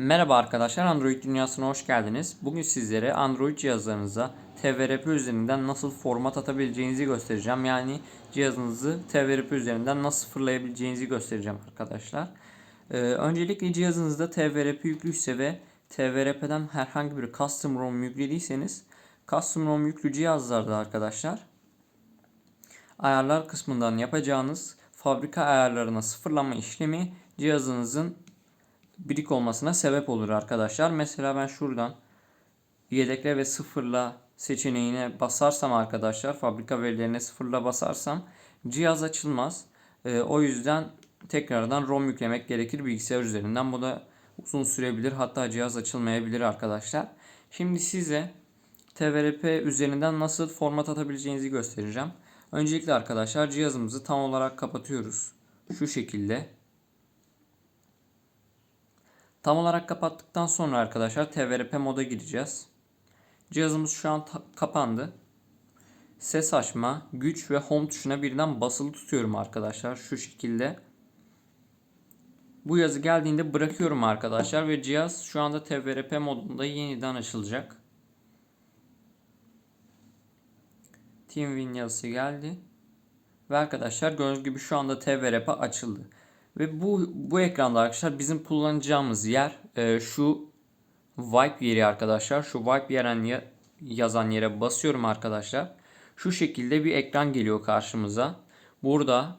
Merhaba arkadaşlar, Android dünyasına hoş geldiniz. Bugün sizlere Android cihazlarınıza TVRP üzerinden nasıl format atabileceğinizi göstereceğim. Yani cihazınızı TVRP üzerinden nasıl fırlayabileceğinizi göstereceğim arkadaşlar. Ee, öncelikle cihazınızda TVRP yüklüyse ve TVRP'den herhangi bir custom ROM yüklediyseniz custom ROM yüklü cihazlarda arkadaşlar ayarlar kısmından yapacağınız fabrika ayarlarına sıfırlama işlemi cihazınızın birik olmasına sebep olur arkadaşlar. Mesela ben şuradan yedekle ve sıfırla seçeneğine basarsam arkadaşlar fabrika verilerine sıfırla basarsam cihaz açılmaz. Ee, o yüzden tekrardan ROM yüklemek gerekir bilgisayar üzerinden. Bu da uzun sürebilir hatta cihaz açılmayabilir arkadaşlar. Şimdi size TVRP üzerinden nasıl format atabileceğinizi göstereceğim. Öncelikle arkadaşlar cihazımızı tam olarak kapatıyoruz. Şu şekilde. Tam olarak kapattıktan sonra arkadaşlar TVRP moda gireceğiz. Cihazımız şu an kapandı. Ses açma, güç ve home tuşuna birden basılı tutuyorum arkadaşlar şu şekilde. Bu yazı geldiğinde bırakıyorum arkadaşlar ve cihaz şu anda TVRP modunda yeniden açılacak. TeamWin yazısı geldi. Ve arkadaşlar gördüğünüz gibi şu anda TVRP açıldı. Ve bu bu ekranda arkadaşlar bizim kullanacağımız yer e, şu wipe yeri arkadaşlar. Şu wipe yeren yazan yere basıyorum arkadaşlar. Şu şekilde bir ekran geliyor karşımıza. Burada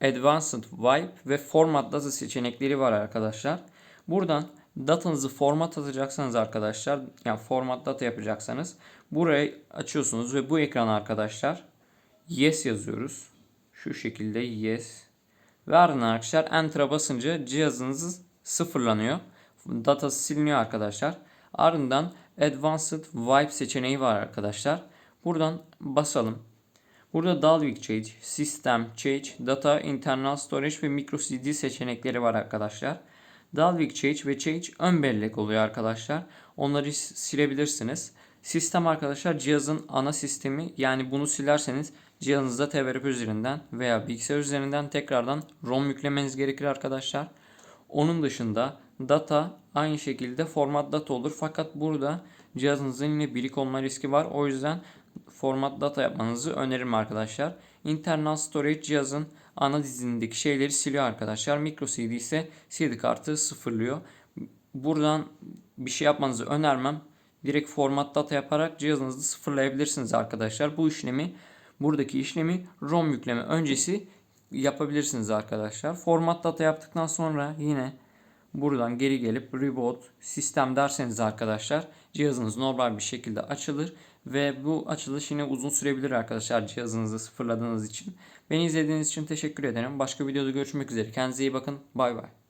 Advanced Wipe ve Format Data seçenekleri var arkadaşlar. Buradan datanızı format atacaksanız arkadaşlar yani format data yapacaksanız burayı açıyorsunuz ve bu ekran arkadaşlar yes yazıyoruz. Şu şekilde yes ve ardından arkadaşlar Enter'a basınca cihazınız sıfırlanıyor. Data siliniyor arkadaşlar. Ardından Advanced Wipe seçeneği var arkadaşlar. Buradan basalım. Burada Dalvik Change, System Change, Data, Internal Storage ve MicroSD seçenekleri var arkadaşlar. Dalvik Change ve Change ön bellek oluyor arkadaşlar. Onları silebilirsiniz. Sistem arkadaşlar cihazın ana sistemi yani bunu silerseniz cihazınızda TVRP üzerinden veya bilgisayar üzerinden tekrardan ROM yüklemeniz gerekir arkadaşlar. Onun dışında data aynı şekilde format data olur fakat burada cihazınızın yine birik olma riski var. O yüzden format data yapmanızı öneririm arkadaşlar. Internal storage cihazın ana dizindeki şeyleri siliyor arkadaşlar. MicroSD ise CD kartı sıfırlıyor. Buradan bir şey yapmanızı önermem direkt format data yaparak cihazınızı sıfırlayabilirsiniz arkadaşlar. Bu işlemi buradaki işlemi ROM yükleme öncesi yapabilirsiniz arkadaşlar. Format data yaptıktan sonra yine buradan geri gelip reboot sistem derseniz arkadaşlar cihazınız normal bir şekilde açılır ve bu açılış yine uzun sürebilir arkadaşlar cihazınızı sıfırladığınız için. Beni izlediğiniz için teşekkür ederim. Başka videoda görüşmek üzere. Kendinize iyi bakın. Bay bay.